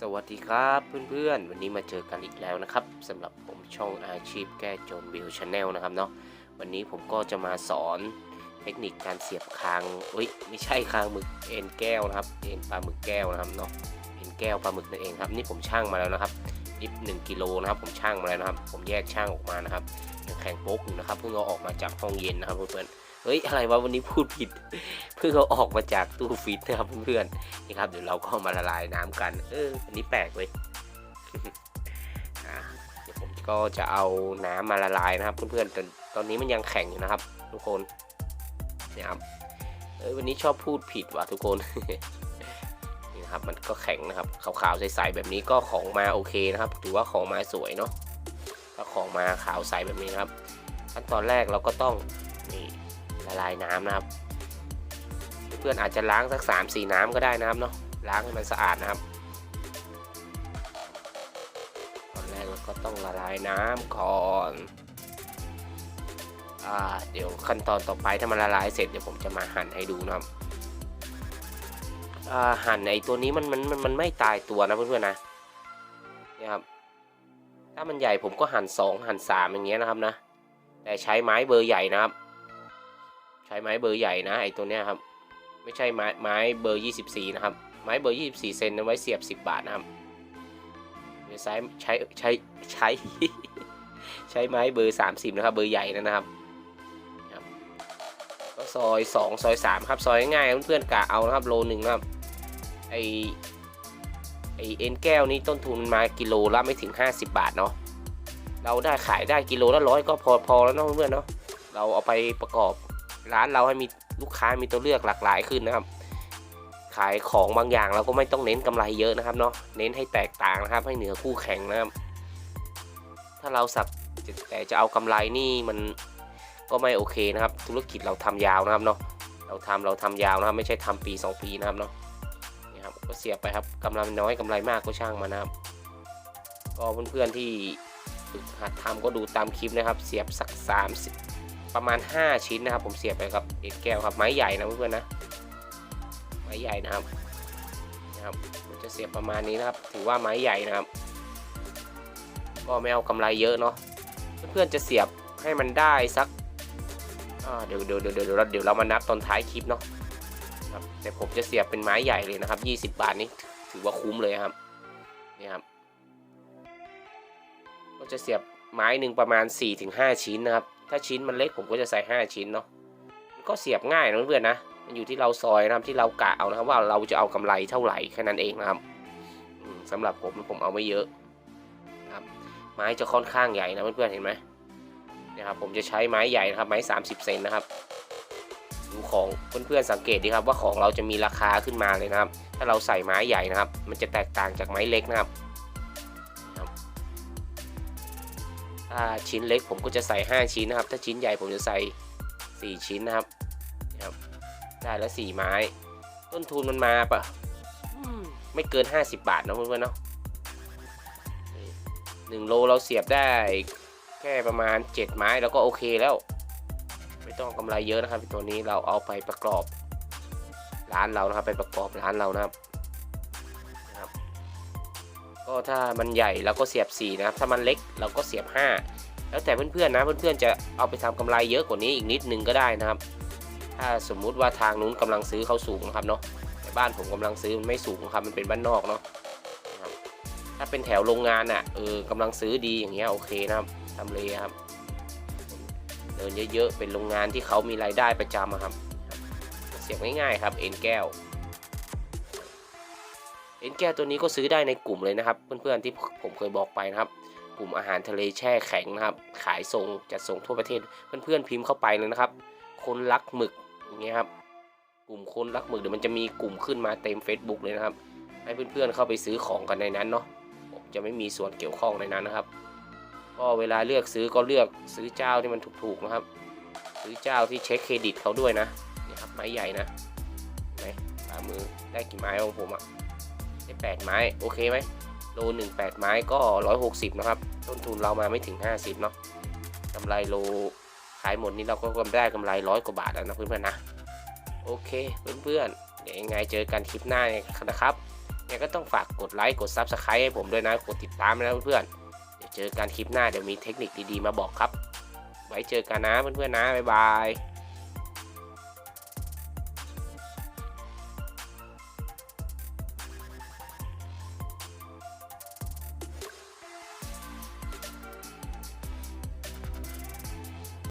สวัสดีครับเพื่อนๆ วันนี้มาเจอกันอีกแล้วนะครับสำหรับผมช่องอาชีพแก้จนบิวชาแนลนะครับเนาะวันนี้ผมก็จะมาสอนเทคนิคการเสียบคางเอ้ยไม่ใช่คางหมึกเอ็นแก้วนะครับเอ็นปลาหมึกแก้วนะครับเนาะเอ็นแก้วปลาหมึกนั่นเองครับนี่ผมช่างมาแล้วนะครับนิบหนึ่งกิโลนะครับผมช่างมาแล้วนะครับ ผมแยกช่างออกมานะครับยังแข็งโป๊กอยู่นะครับเพิ่งเอาออกมาจากห้องเย็นนะครับเพื่อนๆ เฮ้ยอะไรวะวันนี้พูดผิด เพิ่งเอาออกมาจากตู้ฟิตนะครับเพื่อนๆนี่ครับเดี๋ยวเราก็มาละลายน้ำกัน เอออันนี้แปลกเว้ยอะเดี๋ยวผมก็จะเอาน้ำมาละลายนะครับ เพื่อนๆแต่ตอนนี้มันยังแข็งอยู่นะครับ ทุกคนนี่ครับเอ้ยวันนี้ชอบพูดผิดว่ะทุกคนนี่นะครับมันก็แข็งนะครับขาวๆใสๆแบบนี้ก็ของมาโอเคนะครับถือว่าของมาสวยเนาะถ้าของมาขาวใสแบบนี้นะครับขั้นตอนแรกเราก็ต้องนี่ ละลายน้ำนะครับ เพื่อนๆอาจจะล้างสัก3าสี่น้ำก็ได้นะครับเนาะล้างให้มันสะอาดนะครับตอนแรกเราก็ต้องละลายน้ำก่อนอ่าเดี๋ยวขั้นตอนต่อไปถ้ามันละลายเสร็จเดี๋ยวผมจะมาหั่นให้ดูนะครับหั่นไอตัวนี้มันมันมันมันไม่ตายตัวนะเพื่อนๆนะเนี่ยครับถ้ามันใหญ่ผมก็หั่น2หั่น3อย่างเงี้ยนะครับนะ แต่ใช้ไม้เบอร์ใหญ่นะครับ ใช้ไม้เบอร์ใหญ่นะไอตัวเนี้ยครับ ไม่ใช่ไม้ไม้เบอร์ 24 นะครับ ไม้เบอร์ 24 เซนเอาไว้เสียบ 10 บาทนะครับเดี๋ยวใช้ใช้ใช้ใช้ใช้ไม้เบอร์ 30 นะครับ เบอร์ใหญ่นะครับครับก็ซอย 2 ซอย 3 ครับ ซอยง่ายเพื่อนๆกะเอานะครับ โลหนึ่งนะครับ ไอไอเอ็นแก้วนี่ต้นทุนมากิโลละไม่ถึง 50 บาทเนาะ เราได้ขายได้กิโลละร้อยก็พอพอแล้วเนาะเพื่อนเนาะ เราเอาไปประกอบ ร้านเราให้มีลูกค้ามีตัวเลือกหลากหลายขึ้นนะครับ ขายของบางอย่างเราก็ไม่ต้องเน้นกำไรเยอะนะครับเนาะเน้นให้แตกต่างนะครับ ให้เหนือคู่แข่งนะครับ ถ้าเราสักแต่จะเอากำไรนี่มันก็ไม่โอเคนะครับ ธุรกิจเราทำยาวนะครับเนาะเราทำเราทำยาวนะครับ ไม่ใช่ทำปี 2 ปีนะครับเนาะนี่ครับก็เสียไปครับกำไรน้อยกำไรมากก็ช่างมานะครับ ก็เพื่อนๆที่ฝึกหัดทำก็ดูตามคลิปนะครับ เสียบสัก 30 ประมาณ 5 ชิ้นนะครับ ผมเสียบไปครับเอ็นแก้วครับไม้ใหญ่นะเพื่อนๆนะไม้ใหญ่นะครับนะครับผมจะเสียบประมาณนี้นะครับ ถือว่าไม้ใหญ่นะครับ ก็ไม่เอากำไรเยอะเนาะเพื่อนๆจะเสียบให้มันได้สักเดี๋ยวเดี๋ยวเดี๋ยวเดี๋ยวเราเดี๋ยวเรามานับตอนท้ายคลิปเนาะครับแต่ผมจะเสียบเป็นไม้ใหญ่เลยนะครับ 20 บาทนี้ถือว่าคุ้มเลยครับนี่ครับก็จะเสียบไม้หนึ่งประมาณ 4-5 ชิ้นนะครับถ้าชิ้นมันเล็กผมก็จะใส่ 5 ชิ้นเนาะมันก็เสียบง่ายนะเพื่อนๆนะมันอยู่ที่เราซอยนะครับที่เรากะเอานะครับว่าเราจะเอากำไรเท่าไหร่แค่นั้นเองนะครับอืมสำหรับผมผมเอาไม่เยอะนะครับ ไม้จะค่อนข้างใหญ่นะเพื่อนๆเห็นไหมนี่ยครับผมจะใช้ไม้ใหญ่นะครับไม้ 30 เซนนะครับดูของเพื่อนๆสังเกตดีครับว่าของเราจะมีราคาขึ้นมาเลยนะครับ ถ้าเราใส่ไม้ใหญ่นะครับ มันจะแตกต่างจากไม้เล็กนะครับ ถ้าชิ้นเล็กผมก็จะใส่ 5 ชิ้นนะครับ ถ้าชิ้นใหญ่ผมจะใส่ 4 ชิ้นนะครับนะครับ ได้แล้ว 4 ไม้ ต้นทุนมันมาปะอืมไม่เกิน 50 บาทนะเพื่อนๆเนาะหนึ่งโลเราเสียบได้แค่ประมาณ 7 ไม้แล้วก็โอเคแล้ว ไม่ต้องกำไรเยอะนะครับตัวนี้เราเอาไปประกอบร้านเรานะครับไปประกอบร้านเรานะครับนะครับ ก็ถ้ามันใหญ่เราก็เสียบ 4 นะครับ ถ้ามันเล็กเราก็เสียบ 5 แล้วแต่เพื่อนๆนะเพื่อนๆจะเอาไปทำกำไรเยอะกว่านี้อีกนิดนึงก็ได้นะครับ ถ้าสมมุติว่าทางนู้นกำลังซื้อเขาสูงนะครับเนาะแต่บ้านผมกำลังซื้อมันไม่สูงครับมันเป็นบ้านนอกเนาะถ้าเป็นแถวโรงงานอะเออกำลังซื้อดีอย่างเงี้ยโอเคนะครับทำเลครับเดินเยอะๆเป็นโรงงานที่เขามีรายได้ประจำครับ เสียบง่ายๆครับ เอ็นแก้ว เอ็นแก้วตัวนี้ก็ซื้อได้ในกลุ่มเลยนะครับ เพื่อนๆที่ผมเคยบอกไปนะครับ กลุ่มอาหารทะเลแช่แข็งนะครับ ขายส่งจัดส่งทั่วประเทศเพื่อนๆพิมพ์เข้าไปเลยนะครับ คนรักหมึกอย่างเงี้ยครับกลุ่มคนรักหมึกเดี๋ยวมันจะมีกลุ่มขึ้นมาเต็ม Facebook เลยนะครับ ให้เพื่อนๆเข้าไปซื้อของกันในนั้นเนาะผมจะไม่มีส่วนเกี่ยวข้องในนั้นนะครับ ก็เวลาเลือกซื้อก็เลือกซื้อเจ้าที่มันถูกๆนะครับ ซื้อเจ้าที่เช็คเครดิตเขาด้วยนะนี่ครับไม้ใหญ่นะเห็นไหมฝ่ามือได้กี่ไม้ของผมอะ ได้แปดไม้โอเคไหมโลหนึ่งแปดไม้ก็ร้อยหกสิบนะครับ ต้นทุนเรามาไม่ถึงห้าสิบเนาะกำไรโลขายหมดนี่เราก็กำได้กำไรร้อยกว่าบาทแล้วนะเพื่อนๆนะโอเคเพื่อนๆเดี๋ยวยังไงเจอกันคลิปหน้านะครับเนี่ยก็ต้องฝากกดไลค์กด Subscribe ให้ผมด้วยนะกดติดตามนะเพื่อนๆเดี๋ยวเจอกันคลิปหน้าเดี๋ยวมีเทคนิคดีๆมาบอกครับ ไว้เจอกันนะเพื่อนๆนะบ๊ายบาย